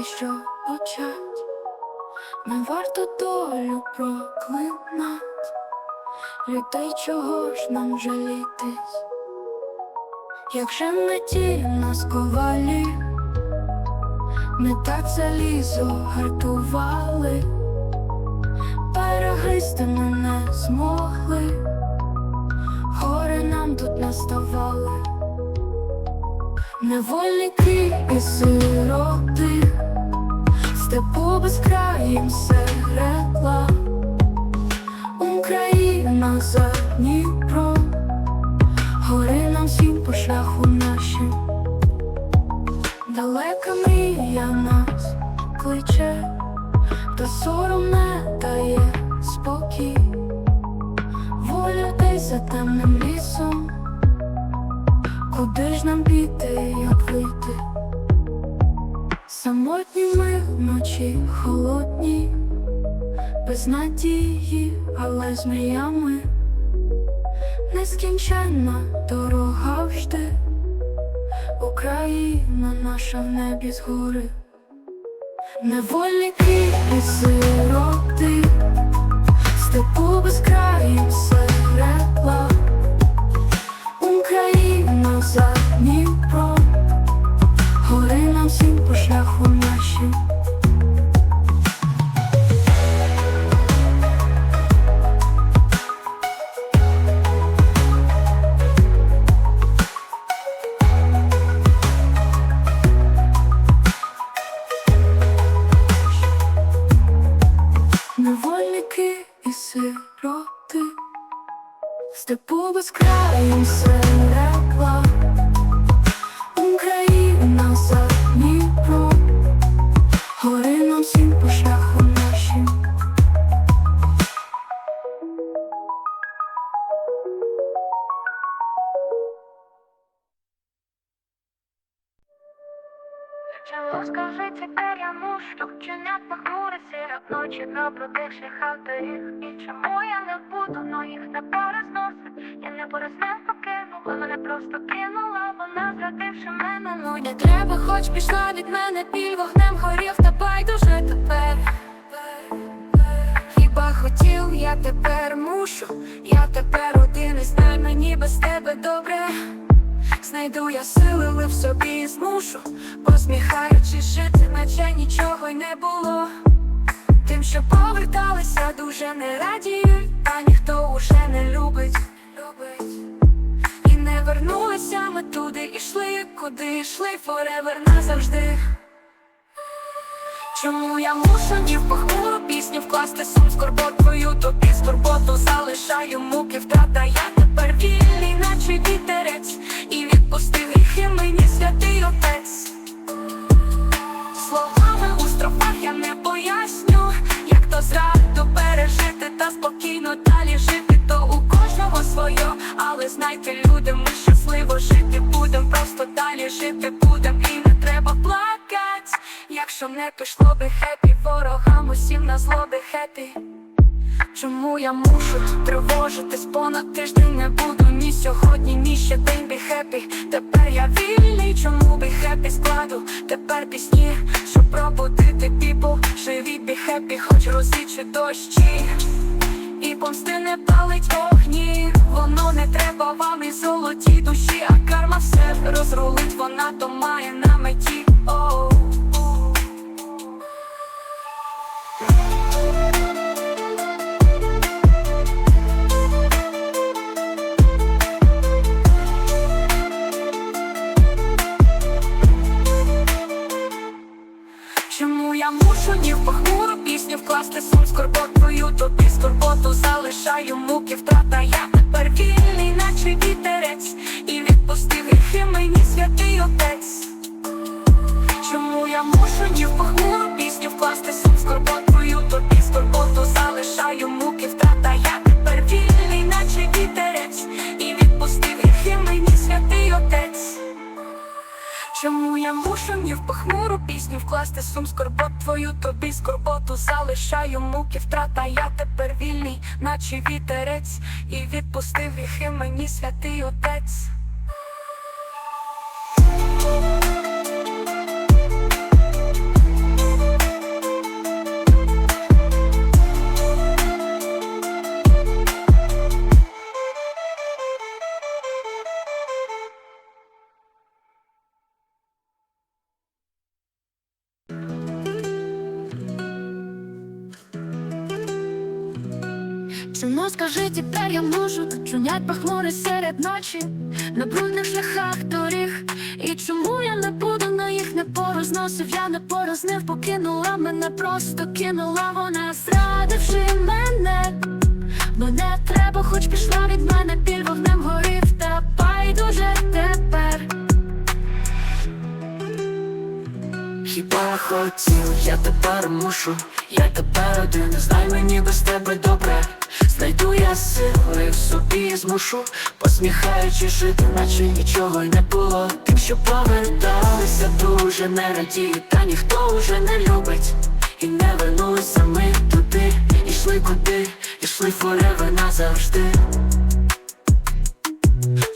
і що почать, не варто долю проклинать, людей чого ж нам жалітись, Якщо не ті нас ковалі, не так залізо гартували, перегризти ми не змогли, гори нам тут наставали невольники і сироти, степу безкраїм середла, Україна за Дніпром, гори нам всім по шляху нашим, далека мрія нас кличе, та сором не дає спокій, воля десь за темним. Куди ж нам піти, як вийти? Самотні ми вночі холодні, без надії, але з мріями. Нескінченна дорога вжди, Україна наша в небі згори, невольники і сироти, степу без країв серед степу безкраїм серед не но їх не перезносить Я не перезнес покинула, мене просто кинула Вона зрадивши мене, ну Не треба, хоч пішла від мене біль вогнем горів, та байдуже тепер. Хіба хотів, я тепер мушу, я тепер один і знай мені без тебе добре. Знайду я сили, ли в собі змушу, посміхаючись жити, наче нічого й не було. Тим, що поверталися, дуже не радіють, ми туди, ішли, куди йшли, forever назавжди. Чому я мушу ні в похмуру пісню вкласти сум скорбот твою тобі скорботу залишаю муки втрата, я тепер вільний, наче вітерець, і відпустив гріхи мені святий отець. Словами у строфах я не поясню, жити будем, і не треба плакать, якщо не пішло би хеппі, ворогам усім на зло би хеппі. Чому я мушу тривожитись? Понад тиждень не буду ні сьогодні, ні ще день бі хеппі. Тепер я вільний, чому бі хеппі складу? Тепер пісні, щоб пробудити піпл Живі бі хеппі, хоч рози чи дощі помсти не палить вогні Воно не треба вам і золоті душі А карма все розрулить, вона то має на меті Оу. Пісню сум твою тобі скорботу залишаю муки втрата, я тепер вільний, наче вітерець, і відпустив гріхи мені святий отець. Чому я мушу ні в похмуру пісню вкласти сум скорбот Чому я мушу ні в похмуру пісню вкласти сум скорбот твою тобі скорботу залишаю муки втрата, я тепер вільний, наче вітерець, і відпустив гріхи мені святий отець. Скажи тепер я можу чунять похмури серед ночі на брудних шляхах доріг І чому я не буду на їх не порозносив, я не порознив, покинула мене, просто кинула вона, зрадивши мене, мене треба, хоч пішла від мене, біль вогнем горів, та байдуже тепер. Хіба хотів, я тепер мушу, я тепер один, знай мені без тебе добре. Знайду я сили в собі змушу, посміхаючи жити, наче нічого й не було. Тим, що поверталися, дуже не радію, та ніхто уже не любить. І не вернулися ми туди, ішли куди, ішли forever назавжди.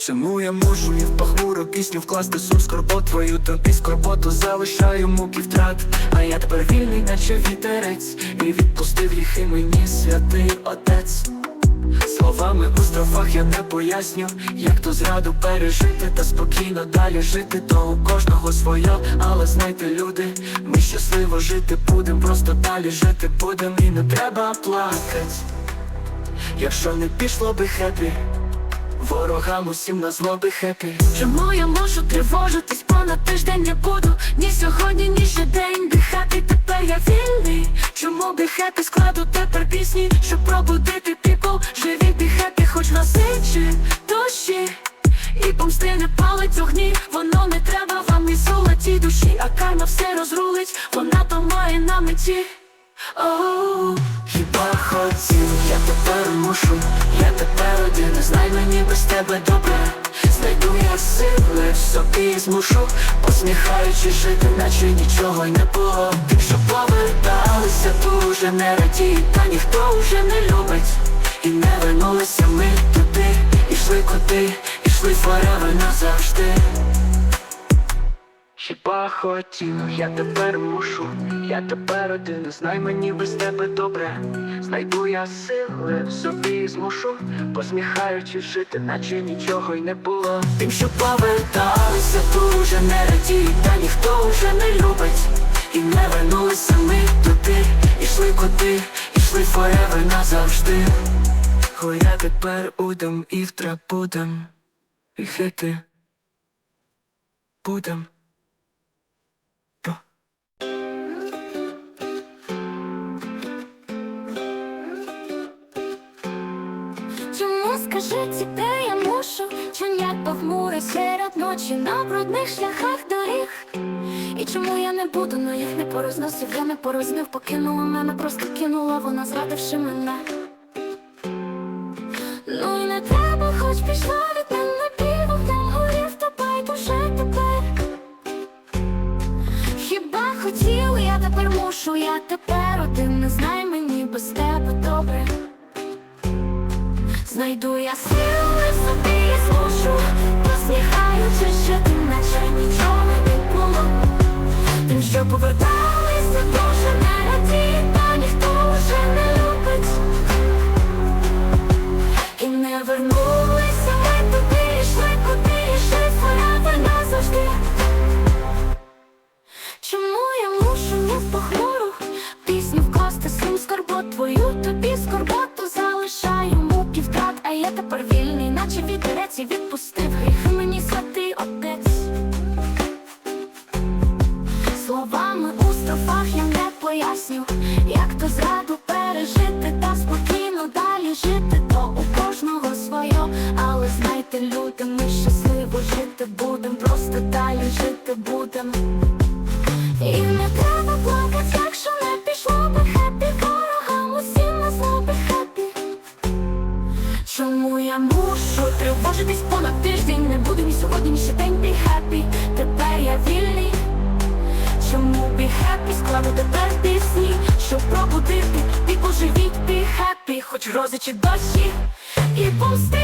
Чому я мушу і в похмуру пісню вкласти сум скорбот твою тобі скорботу залишаю муки втрат, а я тепер вільний, наче вітерець, і відпустив гріхи мені святий отець. Словами у строфах я не поясню, як ту зраду пережити та спокійно далі жити, то у кожного своє, але знайте, люди, ми щасливо жити будем, просто далі жити будем і не треба плакать, якщо не пішло би хепі. Ворогам усім на злоби хепі. Чому я можу тривожитись? Понад тиждень не буду. Ні сьогодні, ні ще день. Happy, тепер я вільний. Чому be happy складу тепер пісні? Щоб пробудити people Живі happy, хоч на сичі дощі І помсти не палить огні. Воно не треба вам і золотій душі. А карма все розрулить. Вона то має на меті Хіба хотів, я тепер мушу, я тепер один, знай мені без тебе добре. Знайду я сили в собі змушу, посміхаючись жити, наче нічого й не було. Що поверталися, ту вже не радіють, та ніхто вже не любить. І не вернулися ми туди, ішли куди, ішли forever назавжди Хіба хотів, я тепер мушу, я тепер один, знай мені без тебе добре. Знайду я сили в собі змушу, посміхаючись жити, наче нічого й не було. Тим, що поверталися, вже не радіють, та ніхто вже не любить. І не вернулися ми туди, ішли куди, ішли forever назавжди. Хо я тепер удам і втра будем, і хити будем. Скажи, де я мушу? Чи як похмуро серед ночі на брудних шляхах доріг? І чому я не буду, но їх не порозносив, я не порознив, покинула мене, просто кинула вона, зрадивши мене. Ну і не треба, хоч пішла від мене півогнем горів, та байдуже тепер. Хіба хотів, я тепер мушу, я тепер один, не знай мені без тебе добре. Знайду я сили в собі і зможу Посміхаючись, що ти наче нічого не було. Тим, що поверталися, дуже не але знайте, ми щасливо жити будем, просто далі жити будем. І не треба плакать, якщо не пішло би хеппі Ворогам усім на злоби хеппі. Чому я мушу тривожитись понад тиждень? Не буду ні сьогодні, ні ще день be happy. Тепер я вільний. Чому be happy? Складу тепер пісні Щоб пробудити, і поживіть be happy. Хоч грози чи дощі І помсти